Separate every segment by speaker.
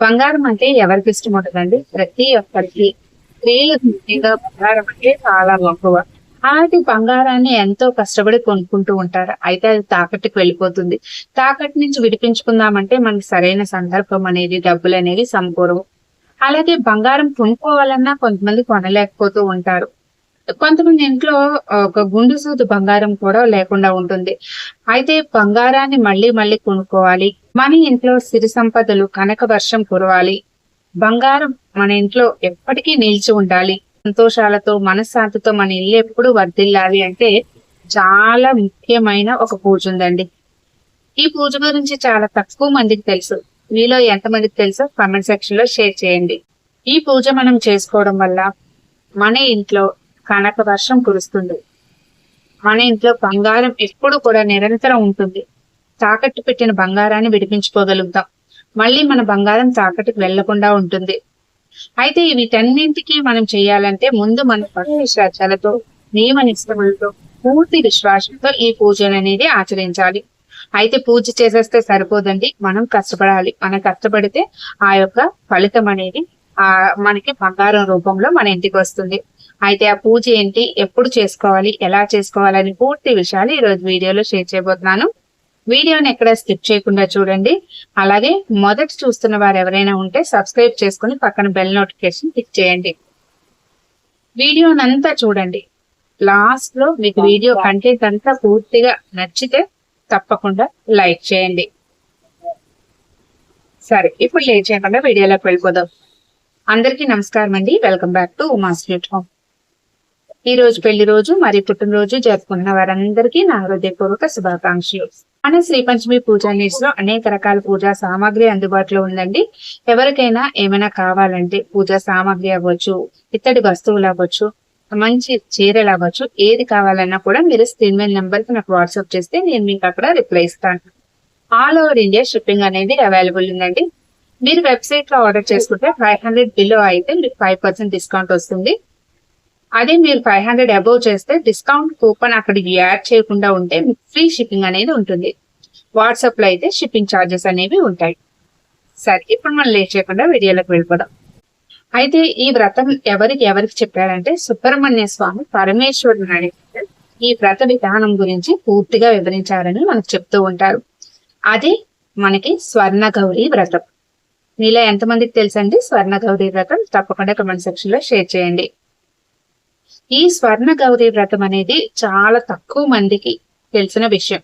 Speaker 1: బంగారం అంటే ఎవరికి ఇష్టం ఉంటుందండి ప్రతి ఒక్కరికి. స్త్రీలకు ముఖ్యంగా బంగారం అంటే చాలా గొప్పవ అలాంటి బంగారాన్ని ఎంతో కష్టపడి కొనుక్కుంటూ ఉంటారు. అయితే అది తాకట్టుకు వెళ్ళిపోతుంది. తాకట్టు నుంచి విడిపించుకుందామంటే మనకి సరైన సందర్భం అనేది డబ్బులు అనేవి సమకూరవు. అలాగే బంగారం కొనుక్కోవాలన్నా కొంతమంది కొనలేకపోతూ ఉంటారు. కొంతమంది ఇంట్లో ఒక గుండు సూదు బంగారం కూడా లేకుండా ఉంటుంది. అయితే బంగారాన్ని మళ్ళీ మళ్ళీ కొనుక్కోవాలి. మన ఇంట్లో సిరి సంపదలు కనక వర్షం కురవాలి. బంగారం మన ఇంట్లో ఎప్పటికీ నిలిచి ఉండాలి. సంతోషాలతో మనశ్శాంతితో మన ఇల్లు ఎప్పుడు వర్ధిల్లాలి అంటే చాలా ముఖ్యమైన ఒక పూజ ఉందండి. ఈ పూజ గురించి చాలా తక్కువ మందికి తెలుసు. మీలో ఎంతమందికి తెలుసో కామెంట్ సెక్షన్లో షేర్ చేయండి. ఈ పూజ మనం చేసుకోవడం వల్ల మన ఇంట్లో కనక వర్షం కురుస్తుంది. మన ఇంట్లో బంగారం ఎప్పుడు కూడా నిరంతరం ఉంటుంది. తాకట్టు పెట్టిన బంగారాన్ని విడిపించుకోగలుగుతాం. మళ్ళీ మన బంగారం తాకట్టుకు వెళ్ళకుండా ఉంటుంది. అయితే వీటన్నింటికి మనం చేయాలంటే ముందు మన భక్తి శ్రద్ధలతో నియమ నిష్టములతో పూర్తి విశ్వాసంతో ఈ పూజలు అనేది ఆచరించాలి. అయితే పూజ చేసేస్తే సరిపోదండి. మనం కష్టపడాలి. మనం కష్టపడితే ఆ యొక్క ఫలితం అనేది ఆ మనకి బంగారం రూపంలో మన ఇంటికి వస్తుంది. అయితే ఆ పూజ ఏంటి? ఎప్పుడు చేసుకోవాలి? ఎలా చేసుకోవాలని పూర్తి విషయాలు ఈ రోజు వీడియోలో షేర్ చేయబోతున్నాను. వీడియోని ఎక్కడ స్కిప్ చేయకుండా చూడండి. అలాగే మొదట చూస్తున్న వారు ఎవరైనా ఉంటే సబ్స్క్రైబ్ చేసుకుని పక్కన బెల్ నోటిఫికేషన్ క్లిక్ చేయండి. వీడియోనంతా చూడండి. లాస్ట్లో మీకు వీడియో కంటెంట్ అంతా పూర్తిగా నచ్చితే తప్పకుండా లైక్ చేయండి. సరే ఇప్పుడు లేట్ చేయకుండా వీడియోలోకి వెళ్ళిపోదాం. అందరికీ నమస్కారం అండి. Welcome back to Uma sweet home ఈ రోజు పెళ్ళి రోజు మరి పుట్టినరోజు జరుపుకున్న వారందరికీ నా హృదయపూర్వక శుభాకాంక్షలు. మన శ్రీ పంచమి పూజా లో అనేక రకాల పూజా సామాగ్రి అందుబాటులో ఉందండి. ఎవరికైనా ఏమైనా కావాలంటే పూజా సామాగ్రి అవ్వచ్చు ఇత్తడి వస్తువులు అవ్వచ్చు మంచి చీరలు అవ్వచ్చు ఏది కావాలన్నా కూడా మీరు స్క్రీన్ మీద నెంబర్కి నాకు వాట్సాప్ చేస్తే నేను మీకు అక్కడ రిప్లై ఇస్తాను. ఆల్ ఓవర్ ఇండియా షిప్పింగ్ అనేది అవైలబుల్ ఉందండి. మీరు వెబ్సైట్లో ఆర్డర్ చేసుకుంటే ఫైవ్ హండ్రెడ్ బిలో అయితే మీకు ఫైవ్ పర్సెంట్ డిస్కౌంట్ వస్తుంది. అదే మీరు ఫైవ్ హండ్రెడ్ అబౌవ్ చేస్తే డిస్కౌంట్ కూపన్ అక్కడ యాడ్ చేయకుండా ఉంటే మీకు ఫ్రీ షిప్పింగ్ అనేది ఉంటుంది. వాట్సాప్లో అయితే షిప్పింగ్ ఛార్జెస్ అనేవి ఉంటాయి. సరే ఇప్పుడు మనం లేట్ చేయకుండా వీడియోలోకి వెళ్ళిపోదాం. అయితే ఈ వ్రతం ఎవరికి ఎవరికి చెప్పారంటే సుబ్రహ్మణ్య స్వామి పరమేశ్వరుని అడిగితే ఈ వ్రత విధానం గురించి పూర్తిగా వివరించారని మనకు చెప్తూ ఉంటారు. అది మనకి స్వర్ణ గౌరీ వ్రతం. మీలో ఎంతమందికి తెలుసండి? స్వర్ణ గౌరీ వ్రతం తప్పకుండా కమెంట్ సెక్షన్లో షేర్ చేయండి. ఈ స్వర్ణ గౌరీ వ్రతం అనేది చాలా తక్కువ మందికి తెలిసిన విషయం.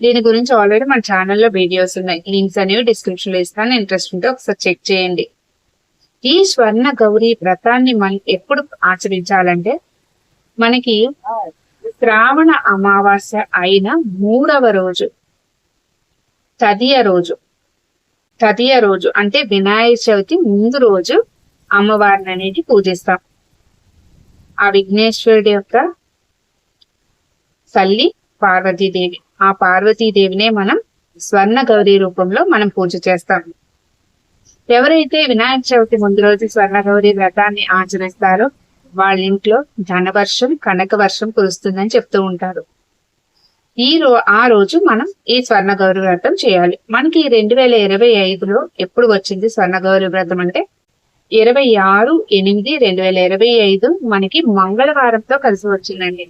Speaker 1: దీని గురించి ఆల్రెడీ మన ఛానల్లో వీడియోస్ ఉన్నాయి. లింక్స్ అనేవి డిస్క్రిప్షన్లో ఇస్తాను. ఇంట్రెస్ట్ ఉంటే ఒకసారి చెక్ చేయండి. ఈ స్వర్ణ గౌరీ వ్రతాన్ని మనం ఎప్పుడు ఆచరించాలంటే మనకి శ్రావణ అమావాస్య అయిన మూడవ రోజు తదియ రోజు తదియ రోజు అంటే వినాయక చవితి ముందు రోజు అమ్మవారిని అనేది పూజిస్తాం. ఆ విఘ్నేశ్వరుడి యొక్క తల్లి పార్వతీదేవి. ఆ పార్వతీదేవినే మనం స్వర్ణ గౌరీ రూపంలో మనం పూజ చేస్తాం. ఎవరైతే వినాయక చవితి ముందు రోజు స్వర్ణ గౌరీ వ్రతాన్ని ఆచరిస్తారో వాళ్ళ ఇంట్లో ధనవర్షం కనక వర్షం కురుస్తుందని చెప్తూ ఉంటారు. ఈ రో ఆ రోజు మనం ఈ స్వర్ణ గౌరీ వ్రతం చేయాలి. మనకి రెండు వేల ఇరవై ఐదులో ఎప్పుడు వచ్చింది స్వర్ణ గౌరీ వ్రతం అంటే? ఇరవై ఆరు ఎనిమిది రెండు వేల ఇరవై ఐదు మనకి మంగళవారంతో కలిసి వచ్చిందండి.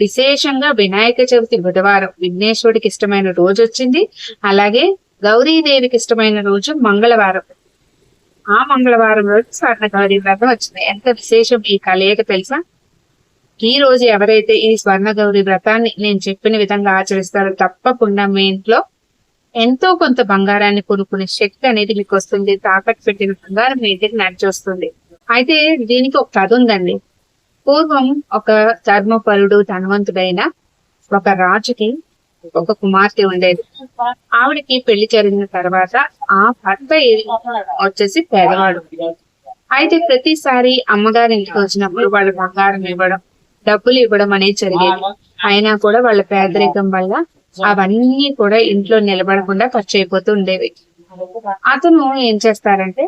Speaker 1: విశేషంగా వినాయక చవితి బుధవారం విఘ్నేశ్వరుడికి ఇష్టమైన రోజు వచ్చింది. అలాగే గౌరీదేవికి ఇష్టమైన రోజు మంగళవారం. ఆ మంగళవారం రోజు స్వర్ణ గౌరీ వ్రతం వచ్చింది. ఎంత విశేషం ఈ కలయిక తెలుసా? ఈ రోజు ఎవరైతే ఈ స్వర్ణ గౌరీ వ్రతాన్ని నేను చెప్పిన విధంగా ఆచరిస్తారో తప్పకుండా మీ ఇంట్లో ఎంతో కొంత బంగారాన్ని కొనుక్కునే శక్తి అనేది మీకు వస్తుంది తాకట్టు పెట్టిన బంగారం మీ నడిచొస్తుంది. నడిచి వస్తుంది అయితే దీనికి ఒక కథ ఉందండి. పూర్వం ఒక ధర్మపరుడు ధనవంతుడైన ఒక రాజుకి ఒక కుమార్తె ఉండేది. ఆవిడకి పెళ్ళి జరిగిన తర్వాత ఆ భర్త వచ్చేసి పేదవాడు. అయితే ప్రతిసారి అమ్మగారి ఇంటికి వచ్చినప్పుడు వాళ్ళ బంగారం ఇవ్వడం డబ్బులు ఇవ్వడం అనేది జరిగేది. అయినా కూడా వాళ్ళ పేదరికం వల్ల అవన్నీ కూడా ఇంట్లో నిలబడకుండా ఖర్చు అయిపోతూ ఉండేవి. అతను ఏం చేస్తారంటే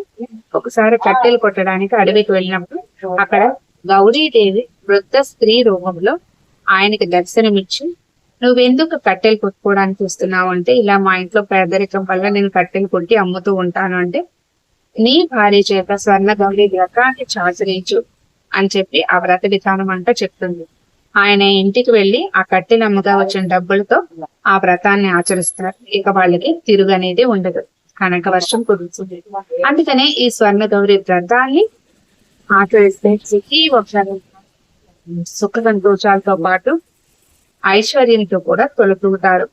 Speaker 1: ఒకసారి కట్టెలు కొట్టడానికి అడవికి వెళ్ళినప్పుడు అక్కడ గౌరీదేవి వృద్ధ స్త్రీ రూపంలో ఆయనకి దర్శనమిచ్చి నువ్వెందుకు కట్టెలు కొట్టుకోవడానికి వస్తున్నావు అంటే ఇలా మా ఇంట్లో పేదరికం వల్ల నేను కట్టెలు కొట్టి అమ్ముతూ ఉంటాను అంటే నీ భార్య చేత స్వర్ణ గౌరీ వ్రతాన్ని చాచరించు అని చెప్పి ఆ వ్రత విధానం అంట చెప్తుంది. ఆయన ఇంటికి వెళ్ళి ఆ కట్టెలు అమ్ముగా వచ్చిన డబ్బులతో ఆ వ్రతాన్ని ఆచరిస్తారు. ఇక వాళ్ళకి తిరుగు అనేది ఉండదు. కనక వర్షం కుదురుతుంది అందుకనే ఈ స్వర్ణ గౌరీ వ్రతాన్ని ఆచరిస్తే ప్రతి వక్షాలు సుఖ సంతోషాలతో పాటు ఐశ్వర్యంతో కూడా తొలగుతారు.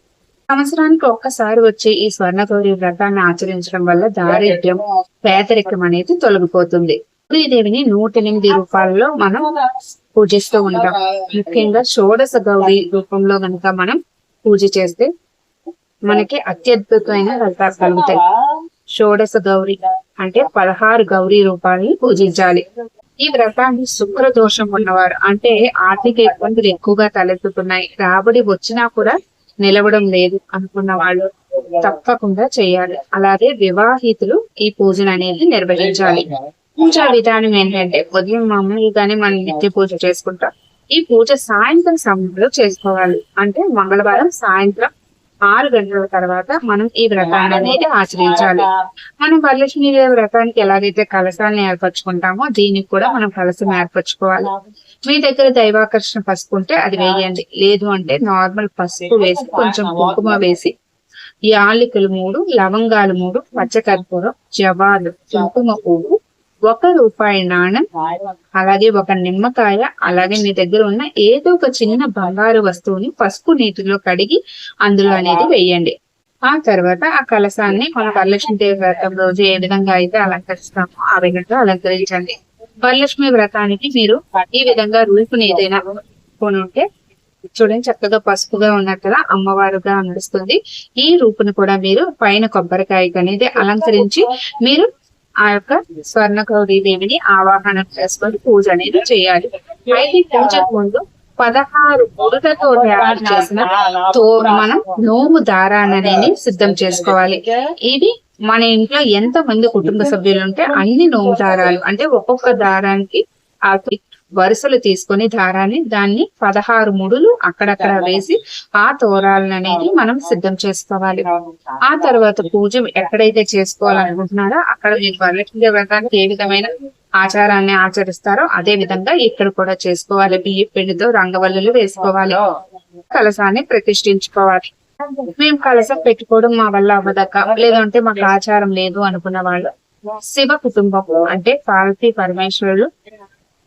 Speaker 1: సంవత్సరానికి ఒక్కసారి వచ్చే ఈ స్వర్ణ గౌరీ వ్రతాన్ని ఆచరించడం వల్ల దారిద్ర్యం పేదరికం అనేది తొలగిపోతుంది. దేవిని నూట ఎనిమిది రూపాయలలో మనం పూజిస్తూ ఉంటాం. ముఖ్యంగా షోడశ గౌరీ రూపంలో కనుక మనం పూజ చేస్తే మనకి అత్యద్భుతమైన ఫలితాలు కలుగుతాయి. షోడశ గౌరి అంటే పదహారు గౌరీ రూపాలని పూజించాలి. ఈ వ్రతాన్ని శుక్ర దోషం ఉన్నవారు అంటే ఆర్థిక ఇబ్బందులు ఎక్కువగా తలెత్తుతున్నాయి. రాబడి వచ్చినా కూడా నిలవడం లేదు అనుకున్న వాళ్ళు తప్పకుండా చేయాలి. అలాగే వివాహితులు ఈ పూజను అనేది నిర్వహించాలి. పూజా విధానం ఏంటంటే ఉదయం మామూలుగానే మనం నిత్య పూజ చేసుకుంటాం. ఈ పూజ సాయంత్రం సమయంలో చేసుకోవాలి. అంటే మంగళవారం సాయంత్రం ఆరు గంటల తర్వాత మనం ఈ వ్రతాన్ని అనేది ఆచరించాలి. మనం వరలక్ష్మీదేవి వ్రతానికి ఎలాగైతే కలశాలను ఏర్పరచుకుంటామో దీనికి కూడా మనం కలశం ఏర్పరచుకోవాలి. మీ దగ్గర దైవాకర్షణ పసుపు ఉంటే అది వేయండి. లేదు అంటే నార్మల్ పసుపు వేసి కొంచెం కుంకుమ వేసి యాలకులు మూడు లవంగాలు మూడు పచ్చకర్పూరం జవాలు కుంకుమ పువ్వు ఒక రూపాయి నాణం అలాగే ఒక నిమ్మకాయ అలాగే మీ దగ్గర ఉన్న ఏదో ఒక చిన్న బంగారు వస్తువుని పసుపు నీటిలో కడిగి అందులో అనేది వేయండి. ఆ తర్వాత ఆ కలసాన్ని మన వరలక్ష్మీదేవి వ్రతం రోజు ఏ విధంగా అయితే అలంకరిస్తామో ఆ విధంగా అలంకరించండి. వరలక్ష్మి వ్రతానికి మీరు ఈ విధంగా రూపుని ఏదైనా కొని ఉంటే చూడండి చక్కగా పసుపుగా ఉన్నట్టుగా అమ్మవారుగా నడుస్తుంది. ఈ రూపును కూడా మీరు పైన కొబ్బరికాయ అనేది అలంకరించి మీరు ఆ యొక్క స్వర్ణగౌరీ దేవిని ఆవాహన చేసుకొని పూజ అనేది చేయాలి. అయితే పూజకు ముందు పదహారు బుడతతో తయారు చేసిన తో మనం నోము దారాన్ని అనేది సిద్ధం చేసుకోవాలి. ఇది మన ఇంట్లో ఎంత మంది కుటుంబ సభ్యులు ఉంటే అన్ని నోము దారాలు అంటే ఒక్కొక్క దారానికి ఆ వరుసలు తీసుకొని దారాన్ని దాన్ని పదహారు ముడులు అక్కడక్కడ వేసి ఆ తోరాలను అనేది మనం సిద్ధం చేసుకోవాలి. ఆ తర్వాత పూజ ఎక్కడైతే చేసుకోవాలనుకుంటున్నారో అక్కడ మీరు వరలక్ష్మి వ్రతానికి ఏ విధమైన ఆచారాన్ని ఆచరిస్తారో అదే విధంగా ఇక్కడ కూడా చేసుకోవాలి. బియ్య పిండితో రంగవల్లులు వేసుకోవాలి. కలసాన్ని ప్రతిష్ఠించుకోవాలి. మేము కలసం పెట్టుకోవడం మా వల్ల అవ్వదక్క. లేదంటే మాకు ఆచారం లేదు అనుకున్న వాళ్ళు. శివ కుటుంబం అంటే పార్వతీ పరమేశ్వరుడు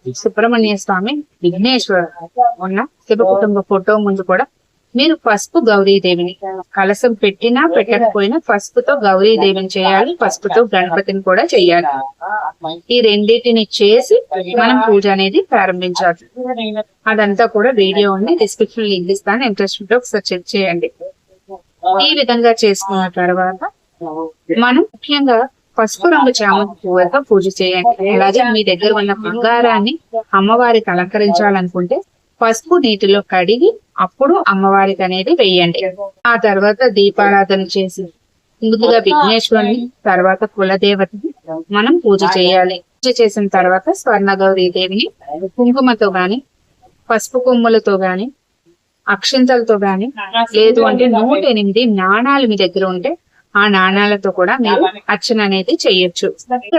Speaker 1: సుబ్రహ్మణ్య స్వామి విఘ్నేశ్వర ఉన్న శివ కుటుంబ ఫోటో ముందు కూడా మీరు పసుపు గౌరీదేవిని కలసం పెట్టినా పెట్టకపోయినా పసుపుతో గౌరీదేవిని చేయాలి పసుపుతో గణపతిని కూడా చేయాలి. ఈ రెండింటిని చేసి మనం పూజ అనేది ప్రారంభించాలి. అదంతా కూడా వీడియో ఉంది డిస్క్రిప్షన్ లింక్ ఇస్తాను ఇంట్రెస్ట్ ఉంటే ఒకసారి చెక్ చేయండి. ఈ విధంగా చేసుకున్న తర్వాత మనం ముఖ్యంగా పసుపు రంగు చామంతి పువ్వులతో పూజ చేయండి. అలాగే మీ దగ్గర ఉన్న బంగారాన్ని అమ్మవారికి అలంకరించాలనుకుంటే పసుపు నీటిలో కడిగి అప్పుడు అమ్మవారికి అనేది వెయ్యండి ఆ తర్వాత దీపారాధన చేసి ముందుగా విఘ్నేశ్వరుని తర్వాత కులదేవతని మనం పూజ చేయాలి. పూజ చేసిన తర్వాత స్వర్ణ దేవిని కుంకుమతో గాని పసుపు కొమ్ములతో గాని అక్షింతలతో గాని లేదు అంటే నూట ఎనిమిది నాణాలు మీ దగ్గర ఉంటే ఆ నాణాలతో కూడా మీరు అర్చన అనేది చేయొచ్చు.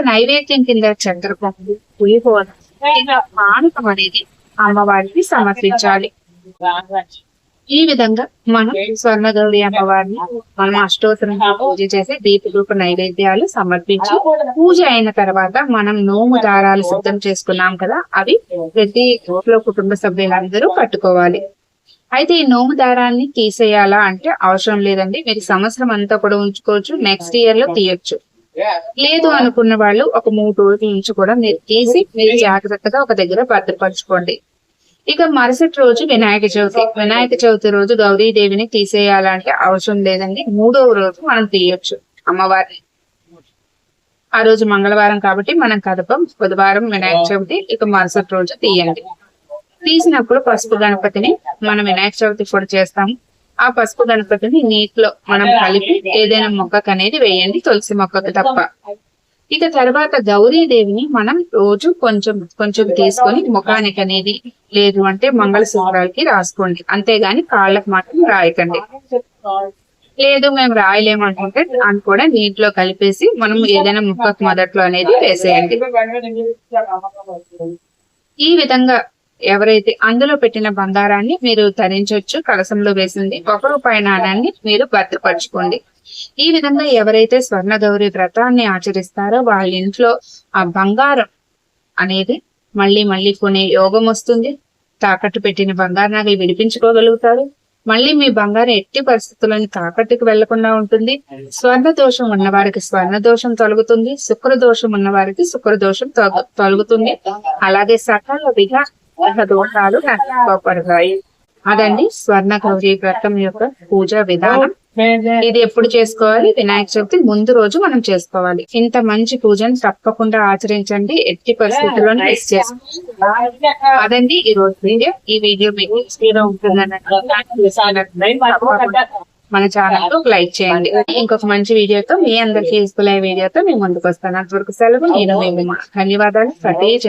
Speaker 1: నైవేద్యం కింద చంద్రకొంగు పులిహోర పానకం అనేది అమ్మవారికి సమర్పించాలి. ఈ విధంగా మనం స్వర్ణ గౌరి అమ్మవారిని మనం అష్టోత్తరం పూజ చేసి దీపరూప నైవేద్యాలు సమర్పించి పూజ అయిన తర్వాత మనం నోము దారాలు సిద్ధం చేసుకున్నాం కదా అవి ప్రతి కుటుంబ సభ్యులందరూ కట్టుకోవాలి అయితే ఈ నోము దారాన్ని తీసేయాలా అంటే అవసరం లేదండి. మీరు సంవత్సరం అంతా కూడా ఉంచుకోవచ్చు. నెక్స్ట్ ఇయర్లో తీయొచ్చు. లేదు అనుకున్న వాళ్ళు ఒక మూడు రోజుల నుంచి కూడా మీరు తీసి మీరు జాగ్రత్తగా ఒక దగ్గర భద్రపరచుకోండి. ఇక మరుసటి రోజు వినాయక చవితి. వినాయక చవితి రోజు గౌరీదేవిని తీసేయాలంటే అవసరం లేదండి. మూడవ రోజు మనం తీయొచ్చు అమ్మవారిని. ఆ రోజు మంగళవారం కాబట్టి మనం కదపం. బుధవారం వినాయక చవితి. ఇక మరుసటి రోజు తీయండి. తీసినప్పుడు పసుపు గణపతిని మనం వినాయక చవితి కూడా చేస్తాం. ఆ పసుపు గణపతిని నీటిలో మనం కలిపి ఏదైనా మొక్కకు అనేది వేయండి తులసి మొక్కకు తప్ప. ఇక తర్వాత గౌరీదేవిని మనం రోజు కొంచెం కొంచెం తీసుకొని ముఖానికి అనేది లేదు అంటే మంగళసూత్రాలకి రాసుకోండి. అంతేగాని కాళ్ళకు మాత్రం రాయకండి. లేదు మేము రాయలేము అనుకుంటే దాన్ని కూడా నీటిలో కలిపేసి మనం ఏదైనా ముక్కకు మొదట్లో అనేది వేసేయండి. ఈ విధంగా ఎవరైతే అందులో పెట్టిన బంగారాన్ని మీరు ధరించవచ్చు కలసంలో వేసింది ఒక రూపాయి నాణాన్ని మీరు భద్రపరచుకోండి. ఈ విధంగా ఎవరైతే స్వర్ణ గౌరి వ్రతాన్ని ఆచరిస్తారో వాళ్ళ ఇంట్లో ఆ బంగారం అనేది మళ్ళీ మళ్ళీ కొనే యోగం వస్తుంది. తాకట్టు పెట్టిన బంగారు నగలు విడిపించుకోగలుగుతారు. మళ్ళీ మీ బంగారం ఎట్టి పరిస్థితుల్లోని తాకట్టుకు వెళ్ళకుండా ఉంటుంది. స్వర్ణ దోషం ఉన్న వారికి స్వర్ణ దోషం తొలగుతుంది. శుక్ర దోషం ఉన్న వారికి శుక్ర దోషం తొలగుతుంది. అలాగే సకల విఘ దోషాలు నష్టపోబడతాయి అదండి స్వర్ణ గౌరీ వ్రతం యొక్క పూజా విధానం. ఇది ఎప్పుడు చేసుకోవాలి? వినాయక చవితి ముందు రోజు మనం చేసుకోవాలి. ఇంత మంచి పూజను తప్పకుండా ఆచరించండి. ఎట్టి పరిస్థితుల్లోనూ మిస్ చేసుకోండి అదండి ఈ రోజు వీడియో. ఈ వీడియో మీకు మన ఛానల్ లైక్ చేయండి. ఇంకొక మంచి వీడియోతో మీ అందరికి యూస్ఫుల్ అయ్యే వీడియోతో మేము ముందుకు వస్తాను అంతవరకు సెలవు. నేను ధన్యవాదాలు. సతీష్